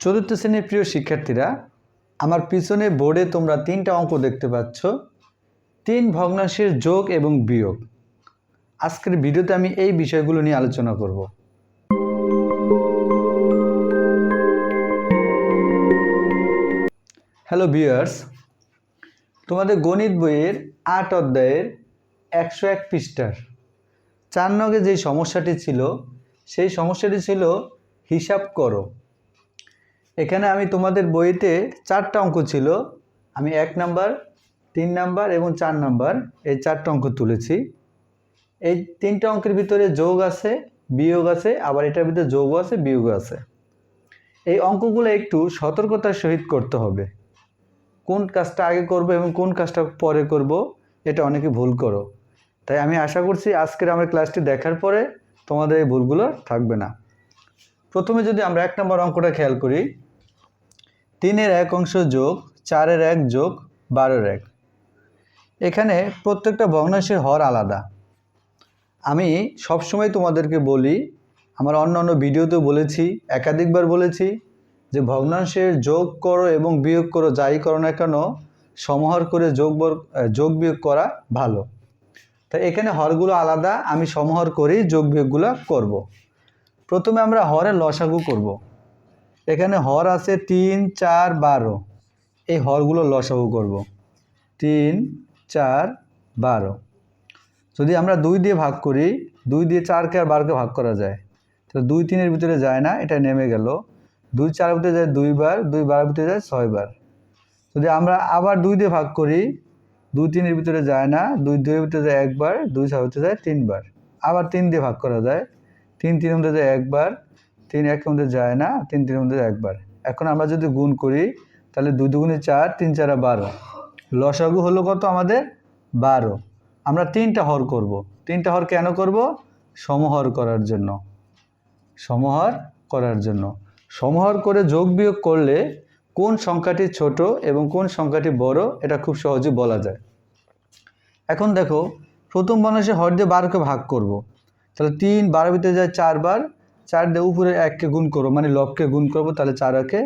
চতুর্থ শ্রেণির প্রিয় শিক্ষার্থীরা, আমার পিছনে বোর্ডে তোমরা তিনটা অঙ্ক দেখতে পাচ্ছ। তিন ভগ্নাংশের যোগ এবং বিয়োগ। আজকের ভিডিওতে আমি এই বিষয়গুলো নিয়ে আলোচনা করব। হ্যালো ভিউয়ার্স তোমাদের গণিত বইয়ের আট অধ্যায়ের একশো এক পৃষ্ঠার চার নগে যে সমস্যাটি ছিল, সেই সমস্যাটি ছিল হিসাব করো। এখানে আমি তোমাদের বইতে চারটা অঙ্ক ছিল। আমি এক নাম্বার, তিন নাম্বার এবং চার নাম্বার এই চারটা অঙ্ক তুলেছি। এই তিনটা অঙ্কের ভিতরে যোগ আছে, বিয়োগ আছে, আবার এটার ভিতরে যোগও আছে বিয়োগও আছে। এই অঙ্কগুলো একটু সতর্কতার সহিত করতে হবে। কোন কাজটা আগে করব এবং কোন কাজটা পরে করব, এটা অনেকে ভুল করো। তাই আমি আশা করছি আজকের আমার ক্লাসটি দেখার পরে তোমাদের এই ভুলগুলো থাকবে না। প্রথমে যদি আমরা এক নম্বর অঙ্কটা খেয়াল করি তিনের এক অংশ যোগ, চারের এক যোগ, বারোর এক এখানে প্রত্যেকটা ভগ্নাংশের হর আলাদা আমি সবসময় তোমাদেরকে বলি, আমার অন্য অন্য ভিডিওতেও বলেছি, একাধিকবার বলেছি, যে ভগ্নাংশের যোগ করো এবং বিয়োগ করো, যাই করো না কেন, সমাহার করে যোগ যোগ বিয়োগ করা ভালো তাই এখানে হরগুলো আলাদা, আমি সমাহার করেই যোগ বিয়োগগুলো করব। প্রথমে আমরা হরের লসাগু করব। এখানে হর আছে তিন, চার, বারো। এই হরগুলো লসাগু করব। তিন, চার, বারো। যদি আমরা দুই দিয়ে ভাগ করি, দুই দিয়ে চারকে আর বারোকে ভাগ করা যায় তো দুই তিনের ভিতরে যায় না, এটা নেমে গেল। দুই চার ভিতরে যায় দুইবার দুই বারের ভিতরে যায় ছয়বার যদি আমরা আবার দুই দিয়ে ভাগ করি, দুই তিনের ভিতরে যায় না, দুই দুইয়ের ভিতরে যায় একবার, দুই ছয় ভিতরে যায় তিনবার। আবার তিন দিয়ে ভাগ করা যায়, তিন তিনের মধ্যে যায় একবার তিন একের মধ্যে যায় না, তিন তিনের মধ্যে একবার। এখন আমরা যদি গুণ করি, তাহলে দুই দুগুণে চার, তিন চারা বারো। লসাগু হলো কত আমাদের? বারো। আমরা তিনটা হর করব। তিনটা হর কেন করব? সমহর করার জন্য। সমহর করার জন্য। সমহর করে যোগ বিয়োগ করলে কোন সংখ্যাটি ছোট এবং কোন সংখ্যাটি বড়, এটা খুব সহজে বলা যায়। এখন দেখো, প্রথম মানুষে হর দিয়ে বারোকে ভাগ করব। তাহলে তিন বারো ভিতরে যায় চারবার চার দিয়ে উপরে এককে গুণ করব মানে লবকে গুণ করব, তাহলে চার একে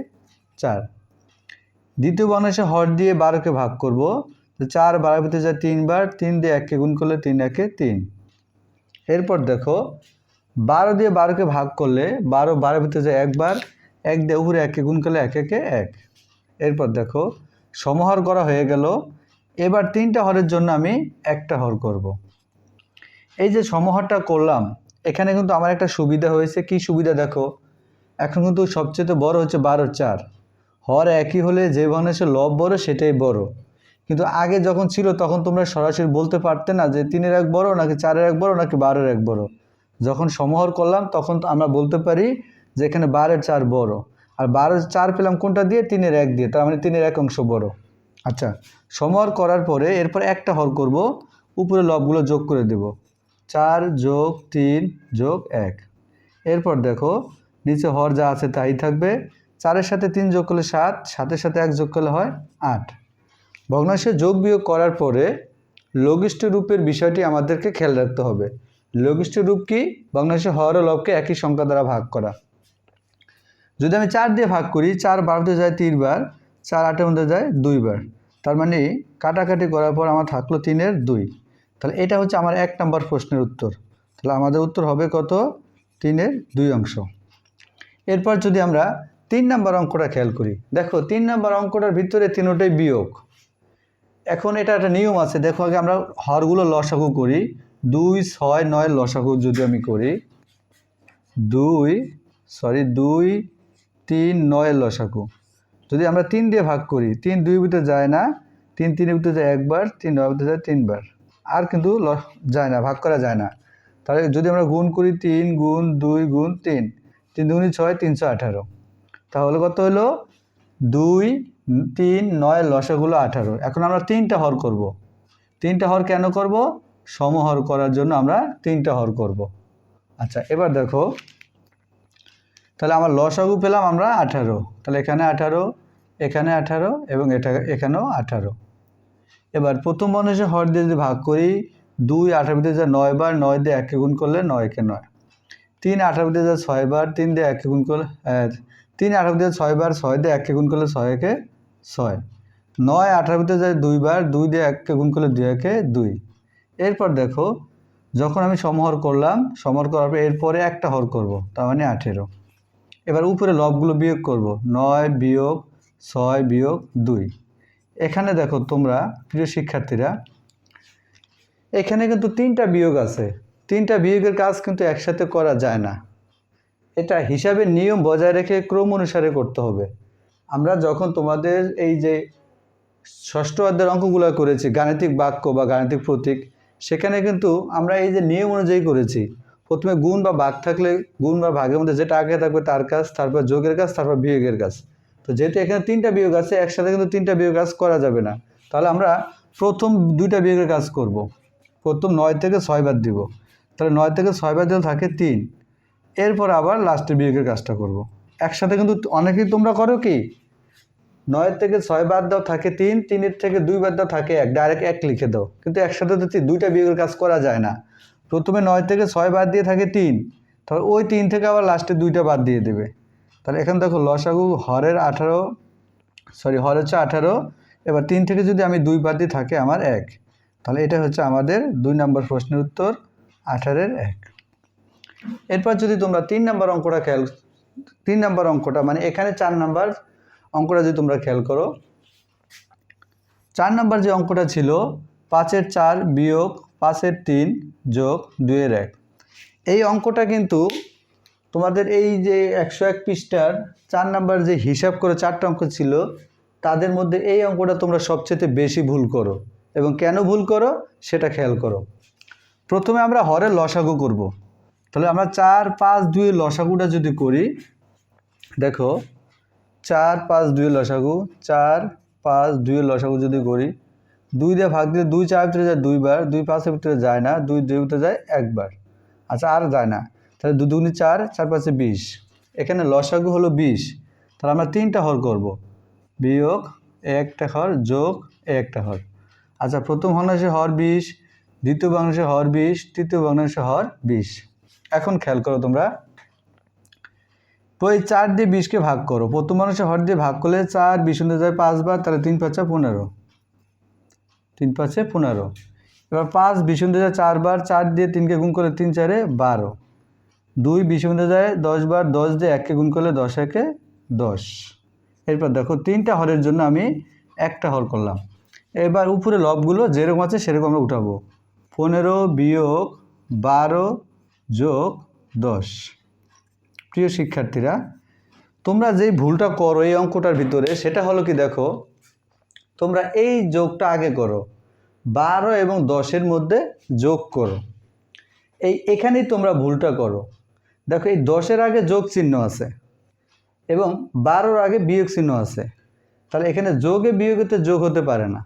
চার। দ্বিতীয় মানুষে হর দিয়ে বারোকে ভাগ করব চার বারো ভিতরে যায় তিনবার, তিন দিয়ে এককে গুণ করলে তিন একে তিন। এরপর দেখো, বারো দিয়ে বারোকে ভাগ করলে, বারো বারো ভিতরে যায় একবার, এক দিয়ে উপরে একে গুণ করলে এক একে এক। এরপর দেখো, সমহর করা হয়ে গেল, এবার তিনটা হরের জন্য আমি একটা হর করব। এই যে সমহরটা করলাম এখানে কিন্তু আমার একটা সুবিধা হয়েছে। কি সুবিধা দেখো? এখন কিন্তু সবচেয়ে বড় হচ্ছে বারো চার। হর একই হলে যে ভগ্নাংশের লব বড়, সেটাই বড়। কিন্তু আগে যখন ছিল, তখন তোমরা সরাসরি বলতে পারতে না যে তিনের এক বড় নাকি চারের এক বড় নাকি বারোর এক বড়। যখন সমহর করলাম, তখন আমরা বলতে পারি যে এখানে বারের চার বড়। আর বারো চার পেলাম কোনটা দিয়ে? তিনের এক দিয়ে। তার মানে তিনের এক অংশ বড়। আচ্ছা সমহর করার পরে এরপর একটা হর করব, উপরে লবগুলো যোগ করে দেব। চার যোগ তিন যোগ এক। এরপর দেখো, নিচে হর যা আছে তাই থাকবে। চারের সাথে তিন যোগ করলে সাত, সাতের সাথে এক যোগ করলে হয় আট। ভগ্নাংশে যোগ বিয়োগ করার পরে লঘিষ্ঠ রূপের বিষয়টি আমাদেরকে খেয়াল রাখতে হবে। লঘিষ্ঠ রূপ কি? ভগ্নাংশে হর ও লবকে একই সংখ্যা দ্বারা ভাগ করা। যদি আমি চার দিয়ে ভাগ করি, চার বারোতে যায় তিনবার, চার আটের মধ্যে যায় দুইবার। তার মানে কাটাকাটি করার পর আমার থাকল তিনের দুই। তাহলে এটা হচ্ছে আমার এক নম্বর প্রশ্নের উত্তর। তাহলে আমাদের উত্তর হবে কত? তিনের দুই অংশ। এরপর যদি আমরা তিন নম্বর অঙ্কটা খেয়াল করি। দেখো, তিন নম্বর অঙ্কটার ভিতরে তিনোটাই বিয়োগ। এখন এটা একটা নিয়ম আছে। দেখো, আগে আমরা হরগুলো লসাগু করি। দুই, ছয়, নয় লসাগু যদি আমি করি, দুই সরি দুই, তিন, নয় লসাগু। যদি আমরা তিন দিয়ে ভাগ করি, তিন দুই ভিতরে যায় না, তিন তিনের ভিতরে যায় একবার, তিন নয় ভিতরে যায় তিনবার। আর কিন্তু যায় না, ভাগ করা যায় না। তাহলে যদি আমরা গুণ করি তিন গুণ দুই গুণ তিন তিন দুগুণি ছয়, তিনশো আঠারো। তাহলে কত হলো? দুই, তিন, নয় লসাগুলো আঠারো। এখন আমরা তিনটা হর করব। তিনটা হর কেন করব? সমহর করার জন্য আমরা তিনটা হর করব। আচ্ছা এবার দেখো। তাহলে আমার লসাগু পেলাম আমরা আঠারো। তাহলে এখানে আঠারো এখানে আঠারো এবং এটা, এখানেও আঠারো। এবার প্রথম মানুষের হর দিয়ে যদি ভাগ করি, দুই আঠারো ভিতরে যা নয় বার, নয় দিয়ে একে গুণ করলে নয়কে নয়। তিন আঠারো দিয়ে যায় ছয়বার তিন দিয়ে একে গুণ করলে তিন আঠারো দিয়ে ছয়বার ছয় দিয়ে একে গুণ করলে ছয় একে ছয়। নয় আঠারো দিয়ে যায় দুইবার দুই দিয়ে একে গুণ করলে দুই একে দুই। এরপর দেখো, যখন আমি সমহর করলাম, সমহর করার পর এরপরে একটা হর করব, তার মানে আঠেরো। এবার উপরে লবগুলো বিয়োগ করব, নয় বিয়োগ ছয় বিয়োগ দুই। এখানে দেখো তোমরা, প্রিয় শিক্ষার্থীরা, এখানে কিন্তু তিনটা বিয়োগ আছে। তিনটা বিয়োগের কাজ কিন্তু একসাথে করা যায় না। এটা হিসাবে নিয়ম বজায় রেখে ক্রম অনুসারে করতে হবে। আমরা যখন তোমাদের এই যে ষষ্ঠ অধ্যায়ের অঙ্কগুলো করেছি, গাণিতিক বাক্য বা গাণিতিক প্রতীক, সেখানে কিন্তু আমরা এই যে নিয়ম অনুযায়ী করেছি, প্রথমে গুণ বা ভাগ থাকলে, গুণ বা ভাগের মধ্যে যেটা আগে থাকবে তার কাজ, তারপর যোগের কাজ, তারপর বিয়োগের কাজ। তো যেহেতু এখানে তিনটা বিয়োগ আছে, একসাথে কিন্তু তিনটা বিয়োগ কাজ করা যাবে না। তাহলে আমরা প্রথম দুইটা বিয়োগের কাজ করব। প্রথম নয় থেকে ছয় বাদ দিব। তাহলে নয় থেকে ছয় বাদ দিলে থাকে তিন। এরপর আবার লাস্টে বিয়োগের কাজটা করব। একসাথে কিন্তু অনেকেই তোমরা করো কি? নয় থেকে ছয় বাদ দাও, থাকে তিন। তিনের থেকে দুই বাদ দাও, থাকে এক। ডাইরেক্ট এক লিখে দাও। কিন্তু একসাথে তো তি- দুইটা বিয়োগের কাজ করা যায় না। প্রথমে নয় থেকে ছয় বাদ দিয়ে থাকে তিন। তাহলে ওই তিন থেকে আবার লাস্টে দুইটা বাদ দিয়ে দেবে। তাহলে এখানে দেখো লসাগু হরের আঠারো সরি হর হচ্ছে আঠারো, এবার তিন থেকে যদি আমি দুই বাদ দিয়ে থাকে আমার এক। তাহলে এটা হচ্ছে আমাদের দুই নম্বর প্রশ্নের উত্তর, আঠারের এক। এরপর যদি তোমরা তিন নম্বর অঙ্কটা খেয়াল, তিন নম্বর অঙ্কটা মানে এখানে চার নম্বর অঙ্কটা যদি তোমরা খেয়াল করো, চার নম্বর যে অঙ্কটা ছিল, পাঁচের চার বিয়োগ, পাঁচের তিন যোগ দুইয়ের এক। এই অঙ্কটা কিন্তু তোমাদের এই যে একশো এক পৃষ্ঠার চার নাম্বার যে হিসাব করে চারটা অঙ্ক ছিল, তাদের মধ্যে এই অঙ্কটা তোমরা সবচেয়ে বেশি ভুল করো। এবং কেন ভুল করো, সেটা খেয়াল করো। প্রথমে আমরা হরে লসাগু করব। তাহলে আমরা চার পাঁচ দুই লসাগুটা যদি করি, দেখো, চার পাঁচ দুই লসাগু, চার পাঁচ দুই লসাগু যদি করি, দুই দিয়ে ভাগ দিয়ে দুই চার ভিতরে যায় দুইবার, দুই পাঁচের ভিতরে যায় না, দুই দুই ভিতরে যায় একবার। আচ্ছা আর যায় না। তাহলে দু দুগুনি চার চার পাঁচে বিশ। এখানে লসাগু হলো বিশ। তাহলে আমরা তিনটা হর করব। বিয়োগ একটা হর যোগ একটা হর। আচ্ছা প্রথম ভগ্নাংশে হর বিশ, দ্বিতীয় ভগ্নাংশে হর বিশ, তৃতীয় ভগ্নাংশে হর বিশ। এখন খেয়াল করো তোমরা। এই চার দিয়ে বিশকে ভাগ করো। প্রথম মানুষের হর দিয়ে ভাগ করলে চার, বিশ হতে যায় পাঁচবার তাহলে তিন পাঁচা পনেরো। তিন পাঁচে পনেরো। এবার পাঁচ, বিশ যায় চারবার চার দিয়ে তিনকে গুণ করে তিন চারে বারো। দুই বিশ হতে যায়, দশ বার দশ দিয়ে এককে গুণ করলে দশ, একে দশ। এরপর দেখো তিনটা হরের জন্য আমি একটা হর করলাম। এবার উপরে লবগুলো যেরকম আছে সেরকম আমরা উঠাবো। পনেরো বিয়োগ বারো যোগ দশ। প্রিয় শিক্ষার্থীরা, তোমরা যেই ভুলটা করো এই অঙ্কটার ভিতরে, সেটা হলো কি দেখো, তোমরা এই যোগটা আগে করো। বারো এবং দশের মধ্যে যোগ করো। এই এখানেই তোমরা ভুলটা করো। দেখো, এই দশের আগে যোগ চিহ্ন আছে এবং বারোর আগে বিয়োগ চিহ্ন আছে। তাহলে এখানে যোগে বিয়োগেতে যোগ হতে পারে না।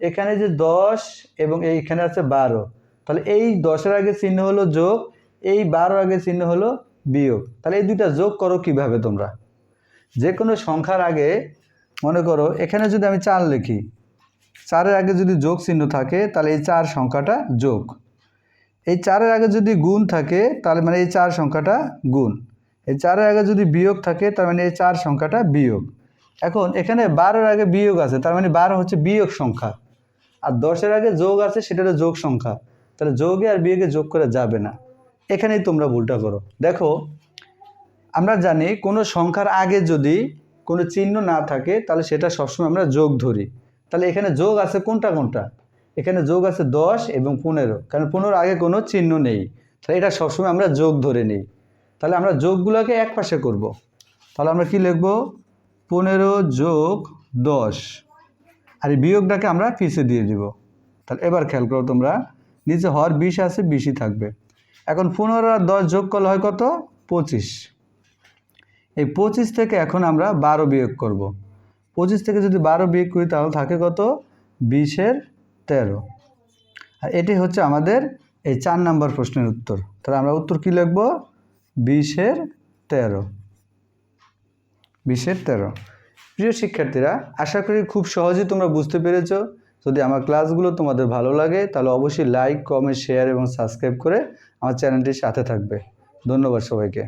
এখানে যে দশ এবং এইখানে আছে বারো। তাহলে এই দশের আগে চিহ্ন হলো যোগ, এই বারোর আগে চিহ্ন হলো বিয়োগ। তাহলে এই দুইটা যোগ করো কীভাবে তোমরা? যে কোনো সংখ্যার আগে, মনে করো, এখানে যদি আমি চার লিখি, চারের আগে যদি যোগ চিহ্ন থাকে, তাহলে এই চার সংখ্যাটা যোগ। এই চারের আগে যদি গুণ থাকে, তাহলে মানে এই চার সংখ্যাটা গুণ। এই চারের আগে যদি বিয়োগ থাকে, তার মানে এই চার সংখ্যাটা বিয়োগ। এখন এখানে বারোর আগে বিয়োগ আছে, তার মানে বারো হচ্ছে বিয়োগ সংখ্যা। আর দশের আগে যোগ আছে, সেটা হলো যোগ সংখ্যা। তাহলে যোগে আর বিয়োগে যোগ করা যাবে না। এখানেই তোমরা ভুলটা করো। দেখো, আমরা জানি কোনো সংখ্যার আগে যদি কোনো চিহ্ন না থাকে, তাহলে সেটা সবসময় আমরা যোগ ধরি। তাহলে এখানে যোগ আছে কোনটা কোনটা? এখানে যোগ আছে দশ এবং পনেরো। কারণ পনেরো আগে কোনো চিহ্ন নেই। তাহলে এটা সবসময় আমরা যোগ ধরে নিই। তাহলে আমরা যোগগুলোকে এক পাশে করব। তাহলে আমরা কি লিখব? পনেরো যোগ দশ। আর এই বিয়োগটাকে আমরা পিছিয়ে দিয়ে দিব। তাহলে এবার খেয়াল করো তোমরা, নিচে হর বিশ আছে, বিশই থাকবে। এখন পনেরো আর দশ যোগ করলে হয় কত? পঁচিশ। এই পঁচিশ থেকে এখন আমরা বারো বিয়োগ করব। পঁচিশ থেকে যদি বারো বিয়োগ করি তাহলে থাকে কত? বিশের তেরো। আর এটি হচ্ছে আমাদের এই চার নম্বর প্রশ্নের উত্তর। তাহলে আমরা উত্তর কী লিখব? বিশের তেরো। বিশের তেরো। প্রিয় শিক্ষার্থীরা, আশা করি খুব সহজেই তোমরা বুঝতে পেরেছ। যদি আমার ক্লাসগুলো তোমাদের ভালো লাগে, তাহলে অবশ্যই লাইক, কমেন্ট, শেয়ার এবং সাবস্ক্রাইব করে আমার চ্যানেলটির সাথে থাকবে। ধন্যবাদ সবাইকে।